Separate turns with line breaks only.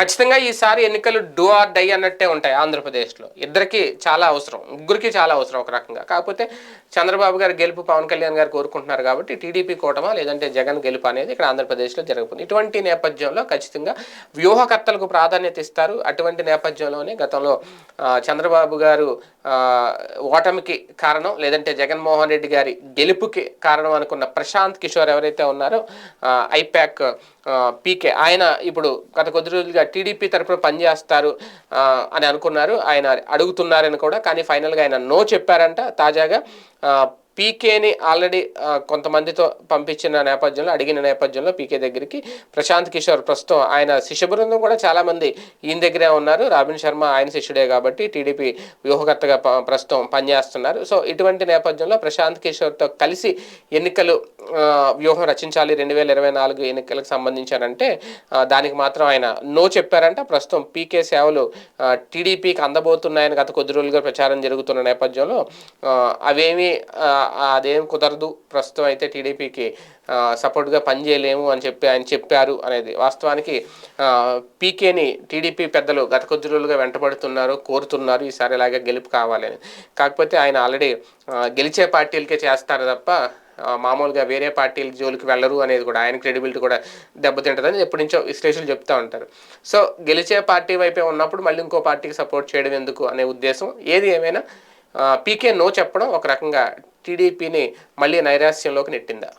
ఖచ్చితంగా ఈసారి ఎన్నికలు డూ ఆర్ డై అన్నట్టే ఉంటాయి ఆంధ్రప్రదేశ్లో. ఇద్దరికి చాలా అవసరం ముగ్గురికి చాలా అవసరం ఒక రకంగా. కాకపోతే చంద్రబాబు గారు గెలుపు పవన్ కళ్యాణ్ గారు కోరుకుంటున్నారు కాబట్టి టీడీపీ కూటమా లేదంటే జగన్ గెలుపు అనేది ఇక్కడ ఆంధ్రప్రదేశ్లో జరగబోతుంది. ఇటువంటి నేపథ్యంలో ఖచ్చితంగా వ్యూహకర్తలకు ప్రాధాన్యత ఇస్తారు. అటువంటి నేపథ్యంలోనే గతంలో చంద్రబాబు గారు ఓటమికి కారణం లేదంటే జగన్మోహన్ రెడ్డి గారి గెలుపుకి కారణం అనుకున్న ప్రశాంత్ కిషోర్ ఎవరైతే ఉన్నారో ఐపాక్ పీకే ఆయన ఇప్పుడు గత కొద్ది రోజులుగా టీడీపీ తరఫున పనిచేస్తారు అని అనుకున్నారు. ఆయన అడుగుతున్నారని కూడా కానీ ఫైనల్గా ఆయన నో చెప్పారంట. తాజాగా పీకేని ఆల్రెడీ కొంతమందితో పంపించిన నేపథ్యంలో అడిగిన నేపథ్యంలో పీకే దగ్గరికి ప్రశాంత్ కిషోర్ ప్రస్తుతం ఆయన శిష్య బృందం కూడా చాలామంది ఈయన దగ్గరే ఉన్నారు. రాబిన్ శర్మ ఆయన శిష్యుడే కాబట్టి టీడీపీ వ్యూహకర్తగా ప్రస్తుతం పనిచేస్తున్నారు. సో ఇటువంటి నేపథ్యంలో ప్రశాంత్ కిషోర్తో కలిసి ఎన్నికలు వ్యూహం రచించాలి. రెండు వేల ఇరవై నాలుగు ఎన్నికలకు సంబంధించారంటే దానికి మాత్రం ఆయన నో చెప్పారంట. ప్రస్తుతం పీకే సేవలు టీడీపీకి అందబోతున్నాయని గత కొద్ది రోజులుగా ప్రచారం జరుగుతున్న నేపథ్యంలో అవేమీ అదేం కుదరదు. ప్రస్తుతం అయితే టీడీపీకి సపోర్ట్గా పనిచేయలేము అని చెప్పి ఆయన చెప్పారు అనేది వాస్తవానికి పీకేని టీడీపీ పెద్దలు గత కొద్ది రోజులుగా వెంటబడుతున్నారు కోరుతున్నారు ఈసారి ఇలాగే గెలుపు కావాలని. కాకపోతే ఆయన ఆల్రెడీ గెలిచే పార్టీలకే చేస్తారు తప్ప మామూలుగా వేరే పార్టీల జోలికి వెళ్ళరు అనేది కూడా ఆయన క్రెడిబిలిటీ కూడా దెబ్బతింటుందని ఎప్పటి నుంచో విశ్లేషణలు చెప్తూ ఉంటారు. సో గెలిచే పార్టీ వైపే ఉన్నప్పుడు మళ్ళీ ఇంకో పార్టీకి సపోర్ట్ చేయడం ఎందుకు అనే ఉద్దేశం ఏది ఏమైనా పీకే నో చెప్పడం ఒక రకంగా టీడీపీని మళ్ళీ నైరాస్యంలోకి నెట్టిందా?